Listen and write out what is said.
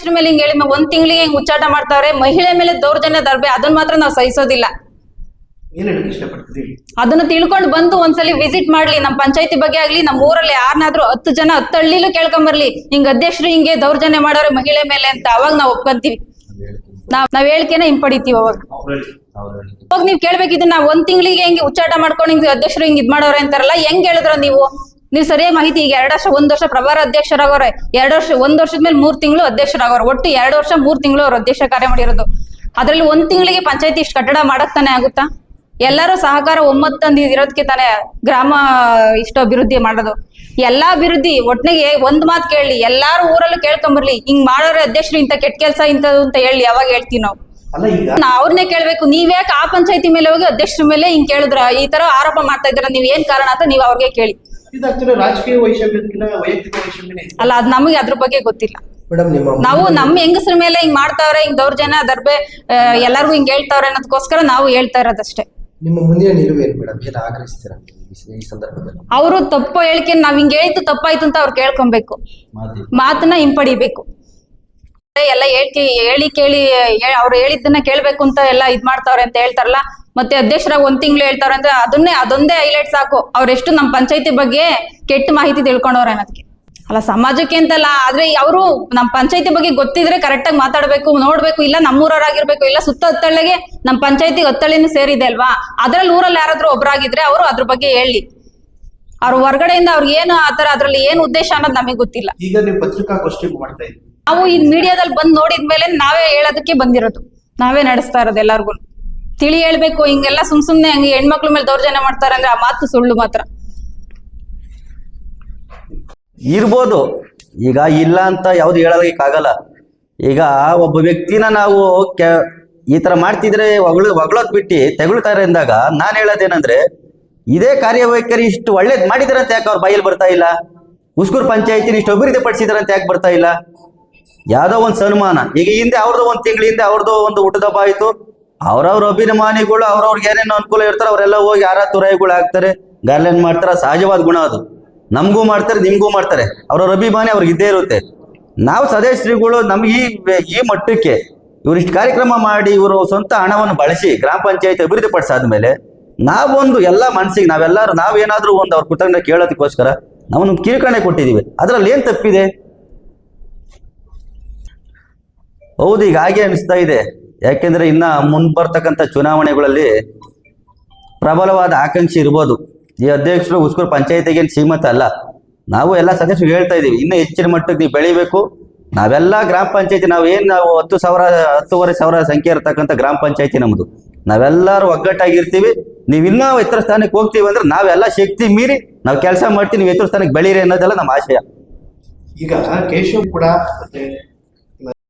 ಅಧ್ಯಕ್ಷರ ಮೇಲೆ ಹಿಂಗ್ ಹೇಳಿದ್ಮೇಲೆ ಒಂದ್ ತಿಂಗಳಿಗೆ ಹಿಂಗ್ ಉಚ್ಚಾಟ ಮಾಡ್ತಾವ್ರೆ ಮಹಿಳೆ ಮೇಲೆ ದೌರ್ಜನ್ಯ ದರ್ಬೆ ಅದನ್ನ ಮಾತ್ರ ನಾವು ಸಹಿಸೋದಿಲ್ಲ. ಏನ್ ಹೇಳಕ್ ಇಷ್ಟಪಡ್ತೀರಿ? ಅದನ್ನ ತಿಳ್ಕೊಂಡು ಬಂದು ಒಂದ್ಸಲಿ ವಿಸಿಟ್ ಮಾಡ್ಲಿ ನಮ್ ಪಂಚಾಯತಿ ಬಗ್ಗೆ ಆಗ್ಲಿ ನಮ್ಮ ಊರಲ್ಲಿ ಯಾರನ್ನಾದ್ರೂ ಹತ್ತು ಜನ ಹತ್ತು ಹಳ್ಳಿಲೂ ಕೇಳ್ಕೊಂಬರ್ಲಿ ಹಿಂಗ್ ಅಧ್ಯಕ್ಷರು ಹಿಂಗೆ ದೌರ್ಜನ್ಯ ಮಾಡೋರು ಮಹಿಳೆ ಮೇಲೆ ಅಂತ ಅವಾಗ ನಾವ್ ಒಪ್ಕೊಂತೀವಿ. ನಾವ್ ನಾವ್ ಹೇಳಿಕೆನ ಹಿಂಪಡಿತೀವಿ ಅವಾಗ. ಅವಾಗ ನೀವ್ ಕೇಳ್ಬೇಕಿದ್ರೆ ನಾವ್ ಒಂದ್ ತಿಂಗಳಿಗೆ ಹಿಂಗೆ ಉಚ್ಚಾಟ ಮಾಡ್ಕೊಂಡು ಹಿಂಗ್ ಅಧ್ಯಕ್ಷರು ಹಿಂಗ್ ಇದ್ ಮಾಡೋರೆ ಅಂತಾರಲ್ಲ ಹೆಂಗ್ ಹೇಳಿದ್ರ ನೀವು? ನೀವ್ ಸರಿಯಾಗಿ ಮಾಹಿತಿ ಈಗ ಎರಡು ವರ್ಷ ಒಂದ್ ವರ್ಷ ಪ್ರಭಾರ ಅಧ್ಯಕ್ಷರಾಗವ್ರೆ ಎರಡು ವರ್ಷ ಒಂದ್ ವರ್ಷದ ಮೇಲೆ ಮೂರ್ ತಿಂಗಳು ಅಧ್ಯಕ್ಷರಾಗವ್ರೆ ಒಟ್ಟು ಎರಡು ವರ್ಷ ಮೂರ್ ತಿಂಗಳು ಅವ್ರು ಅಧ್ಯಕ್ಷ ಕಾರ್ಯ ಮಾಡಿರೋದು. ಅದ್ರಲ್ಲಿ ಒಂದ್ ತಿಂಗಳಿಗೆ ಪಂಚಾಯತಿ ಇಷ್ಟು ಕಟ್ಟಡ ಮಾಡಕ್ ತಾನೇ ಆಗುತ್ತಾ? ಎಲ್ಲರೂ ಸಹಕಾರ ಒಮ್ಮತ್ತಂದು ಇರೋದಕ್ಕೆ ತಾನೇ ಗ್ರಾಮ ಇಷ್ಟು ಅಭಿವೃದ್ಧಿ ಮಾಡೋದು. ಎಲ್ಲಾ ಅಭಿವೃದ್ಧಿ ಒಟ್ನಿಗೆ ಒಂದ್ ಮಾತು ಕೇಳಲಿ ಎಲ್ಲಾರು ಊರಲ್ಲೂ ಕೇಳ್ಕೊಂಬರ್ಲಿ ಹಿಂಗ್ ಮಾಡೋರೆ ಅಧ್ಯಕ್ಷರು ಇಂತ ಕೆಟ್ಟ ಕೆಲಸ ಇಂಥದ್ದು ಅಂತ ಹೇಳಿ ಯಾವಾಗ ಹೇಳ್ತೀವಿ ನಾವು? ಅವ್ರನ್ನೇ ಕೇಳ್ಬೇಕು ನೀವ್ಯಾಕೆ ಆ ಪಂಚಾಯತಿ ಮೇಲೆ ಹೋಗಿ ಅಧ್ಯಕ್ಷರ ಮೇಲೆ ಹಿಂಗ್ ಕೇಳಿದ್ರ ಈ ತರ ಆರೋಪ ಮಾಡ್ತಾ ಇದ್ರ ನೀವ್ ಏನ್ ಕಾರಣ ಅಂತ ನೀವ್ ಅವ್ರಿಗೆ ಕೇಳಿ. ಇದು ಆಕ್ಚುಲಿ ರಾಜಕೀಯ ವೈಷಮ್ಯದಕ್ಕಿಂತ ವೈಯಕ್ತಿಕ ವೈಷಮ್ಯನೇ ಇದೆ. ಅಲ್ಲ ಅದ್ ನಮಗೆ ಅದ್ರ ಬಗ್ಗೆ ಗೊತ್ತಿಲ್ಲ. ಮೇಡಮ್ ನಿಮ್ಮ ನಾವು ನಮ್ ಹೆಂಗಸ್ರ ಮೇಲೆ ಹಿಂಗ್ ಮಾಡ್ತಾವ್ರೆ ಹಿಂಗ್ ದೌರ್ಜನ್ಯ ದರ್ಬೆ ಆ, ಎಲ್ಲರಿಗೂ ಹಿಂಗ್ ಹೇಳ್ತಾವ್ರೆ ಅನ್ನೋದಕ್ಕೋಸ್ಕರ ನಾವು ಹೇಳ್ತಾ ಇರೋದಷ್ಟೇ. ನಿಮ್ಮ ಮುಂದಿನ ನಿಲುವು ಏನು ಮೇಡಮ್ ಏನು ಆಗ್ರಹಿಸ್ತೀರಾ ನೀವು ಈ- ಈ ಸಂದರ್ಭದಲ್ಲಿ? ಅವರು ತಪ್ಪು ಹೇಳಿಕೆ ನಾವ್ ಹಿಂಗ್ ಹೇಳಿದ್ದು ತಪ್ಪಾಯ್ತು ಅಂತ ಅವ್ರು ಕೇಳ್ಕೊಬೇಕು. ಮಾತನ್ನ ಹಿಂಪಡಿಬೇಕು. ಎಲ್ಲ ಹೇಳ್ತಿ, ಹೇಳಿ ಕೇಳಿ ಅವ್ರು ಹೇಳಿದ್ದನ್ನ ಕೇಳ್ಬೇಕು ಅಂತ ಎಲ್ಲ ಇದ್ ಮಾಡ್ತಾವ್ರೆ ಅಂತ ಹೇಳ್ತಾರಲ್ಲ. ಮತ್ತೆ ಅಧ್ಯಕ್ಷರಾಗ ಒಂದ್ ತಿಂಗಳು ಹೇಳ್ತಾವ್ರೆ ಅಂದ್ರೆ ಅದನ್ನೇ, ಅದೊಂದೇ ಹೈಲೈಟ್ ಸಾಕು. ಅವ್ರೆಷ್ಟು ನಮ್ ಪಂಚಾಯತಿ ಬಗ್ಗೆ ಕೆಟ್ಟ ಮಾಹಿತಿ ತಿಳ್ಕೊಂಡವ್ರೆ ಅನ್ನೋದಕ್ಕೆ ಅಲ್ಲ, ಸಮಾಜಕ್ಕೆ ಅಂತಲ್ಲ, ಆದ್ರೆ ಅವರು ನಮ್ ಪಂಚಾಯತಿ ಬಗ್ಗೆ ಗೊತ್ತಿದ್ರೆ ಕರೆಕ್ಟ್ ಆಗಿ ಮಾತಾಡ್ಬೇಕು, ನೋಡ್ಬೇಕು, ಇಲ್ಲ ನಮ್ಮೂರವರಾಗಿರ್ಬೇಕು, ಇಲ್ಲ ಸುತ್ತ ಹತ್ತಳಿಗೆ ನಮ್ ಪಂಚಾಯತಿ ಒತ್ತಳಿನ ಸೇರಿದೆ ಅಲ್ವಾ? ಅದ್ರಲ್ಲಿ ಊರಲ್ಲಿ ಯಾರಾದ್ರೂ ಒಬ್ಬರಾಗಿದ್ರೆ ಅವರು ಅದ್ರ ಬಗ್ಗೆ ಹೇಳಿ. ಅವ್ರು ಹೊರಗಡೆಯಿಂದ ಅವ್ರಿಗೆ ಏನು ಆತರ ಅದ್ರಲ್ಲಿ ಏನ್ ಉದ್ದೇಶ ಅನ್ನೋದು ನಮಗೆ ಗೊತ್ತಿಲ್ಲ. ಈಗ ನೀವು ಪತ್ರಿಕಾಗೋಷ್ಠಿ ಮಾಡ್ತಾ ಇದ್ದೀವಿ ನಾವು ಈ ಮೀಡಿಯಾದಲ್ಲಿ ಬಂದ್ ನೋಡಿದ್ಮೇಲೆ ನಾವೇ ಹೇಳೋದಕ್ಕೆ ಬಂದಿರೋದು. ನಾವೇ ನಡೆಸ್ತಾ ಇರೋದು ಎಲ್ಲಾರ್ಗು. ತಿಳಿ ಹೇಳ್ಬೇಕು, ಹಿಂಗೆಲ್ಲ ಸುಮ್ ಸುಮ್ನೆ ಹಂಗೆ ಹೆಣ್ಮಕ್ಳ ಮೇಲೆ ದೌರ್ಜನ್ಯ ಮಾಡ್ತಾರೆ ಅಂದ್ರೆ ಆ ಮಾತು ಸುಳ್ಳು ಮಾತ್ರ. ಇರ್ಬೋದು. ಈಗ ಇಲ್ಲ ಅಂತ ಯಾವ್ದು ಹೇಳೋದಕ್ಕಾಗಲ್ಲ ಈಗ ಒಬ್ಬ ವ್ಯಕ್ತಿನ ನಾವು ಈ ತರ ಮಾಡ್ತಿದ್ರೆ ಒಗಳು ಒಗಳೋದ್ ಬಿಟ್ಟು ತೆಗಳ್ತಾರೆ ಅಂದಾಗ ನಾನು ಹೇಳೋದೇನಂದ್ರೆ, ಇದೇ ಕಾರ್ಯವೈಖರಿ ಇಷ್ಟು ಒಳ್ಳೇದ್ ಮಾಡಿದ್ರಂತ ಯಾಕೆ ಅವ್ರ ಬಾಯಲ್ಲಿ ಬರ್ತಾ ಇಲ್ಲ? ಉಸ್ಕೂರ್ ಪಂಚಾಯತಿನ ಇಷ್ಟು ಅಭಿವೃದ್ಧಿ ಪಡಿಸಿದಾರಂತ ಯಾಕೆ ಬರ್ತಾ ಇಲ್ಲ? ಯಾವುದೋ ಒಂದು ಸನ್ಮಾನ. ಈಗ ಹಿಂದೆ ಅವ್ರದ್ದು ಒಂದು ತಿಂಗಳ ಹಿಂದೆ ಅವ್ರದ್ದು ಒಂದು ಊಟದಬ್ಬ ಆಯಿತು. ಅವ್ರವ್ರ ಅಭಿಮಾನಿಗಳು, ಅವ್ರವ್ರಿಗೆ ಏನೇನು ಅನುಕೂಲ ಇರ್ತಾರೆ ಅವರೆಲ್ಲ ಹೋಗಿ ಯಾರ ತುರಾಯಿಗಳು ಹಾಕ್ತಾರೆ ಗಾರ್ಲೆನ್ ಮಾಡ್ತಾರೆ, ಸಹಜವಾದ ಗುಣ ಅದು. ನಮಗೂ ಮಾಡ್ತಾರೆ, ನಿಮಗೂ ಮಾಡ್ತಾರೆ. ಅವ್ರವ್ರ ಅಭಿಮಾನಿ ಅವ್ರಿಗೆ ಇದ್ದೇ ಇರುತ್ತೆ. ನಾವು ಸದಸ್ಯರುಗಳು ನಮ್ಗೆ ಈ ಈ ಮಟ್ಟಕ್ಕೆ ಇವರಿಷ್ಟು ಕಾರ್ಯಕ್ರಮ ಮಾಡಿ ಇವರು ಸ್ವಂತ ಹಣವನ್ನು ಬಳಸಿ ಗ್ರಾಮ ಪಂಚಾಯತ್ ಅಭಿವೃದ್ಧಿ ಪಡಿಸಾದ್ಮೇಲೆ ನಾವೊಂದು ಎಲ್ಲ ಮನಸ್ಸಿಗೆ, ನಾವೆಲ್ಲರೂ ನಾವೇನಾದ್ರೂ ಒಂದು ಅವ್ರ ಕುಟುಂಬ ಕೇಳೋದಕ್ಕೋಸ್ಕರ ನಾವೊಂದು ಕಿರುಕಣೆ ಕೊಟ್ಟಿದ್ದೀವಿ. ಅದರಲ್ಲಿ ಏನು ತಪ್ಪಿದೆ? ಹೌದು, ಈಗ ಹಾಗೆ ಅನಿಸ್ತಾ ಇದೆ. ಯಾಕೆಂದ್ರೆ ಇನ್ನ ಮುಂದೆ ಬರ್ತಕ್ಕಂಥ ಚುನಾವಣೆಗಳಲ್ಲಿ ಪ್ರಬಲವಾದ ಆಕಾಂಕ್ಷೆ ಇರ್ಬೋದು. ಈ ಅಧ್ಯಕ್ಷರು ಉಸ್ಕೂರು ಪಂಚಾಯತಿಗೆ ಸೀಮಿತ ಅಲ್ಲ. ನಾವು ಎಲ್ಲ ಸದಸ್ಯರು ಹೇಳ್ತಾ ಇದೀವಿ ಇನ್ನೂ ಹೆಚ್ಚಿನ ಮಟ್ಟಕ್ಕೆ ನೀವು ಬೆಳಿಬೇಕು. ನಾವೆಲ್ಲ ಗ್ರಾಮ ಪಂಚಾಯತಿ, ನಾವು ಏನು ನಾವು ಹತ್ತು ಸಾವಿರ, ಹತ್ತುವರೆ ಸಾವಿರ ಸಂಖ್ಯೆ ಇರತಕ್ಕಂಥ ಗ್ರಾಮ ಪಂಚಾಯತಿ ನಮ್ಮದು ನಾವೆಲ್ಲರೂ ಒಗ್ಗಟ್ಟಾಗಿರ್ತೀವಿ. ನೀವು ಇನ್ನೂ ಎತ್ತರ ಸ್ಥಾನಕ್ಕೆ ಹೋಗ್ತೀವಿ ಅಂದ್ರೆ ನಾವೆಲ್ಲ ಶಕ್ತಿ ಮೀರಿ ನಾವು ಕೆಲಸ ಮಾಡ್ತೀವಿ, ನೀವು ಎತ್ತರ ಸ್ಥಾನಕ್ಕೆ ಬೆಳೀರಿ ಅನ್ನೋದೆಲ್ಲ ನಮ್ಮ ಆಶಯ. ಈಗ ಕೇಶವ್ ಕೂಡ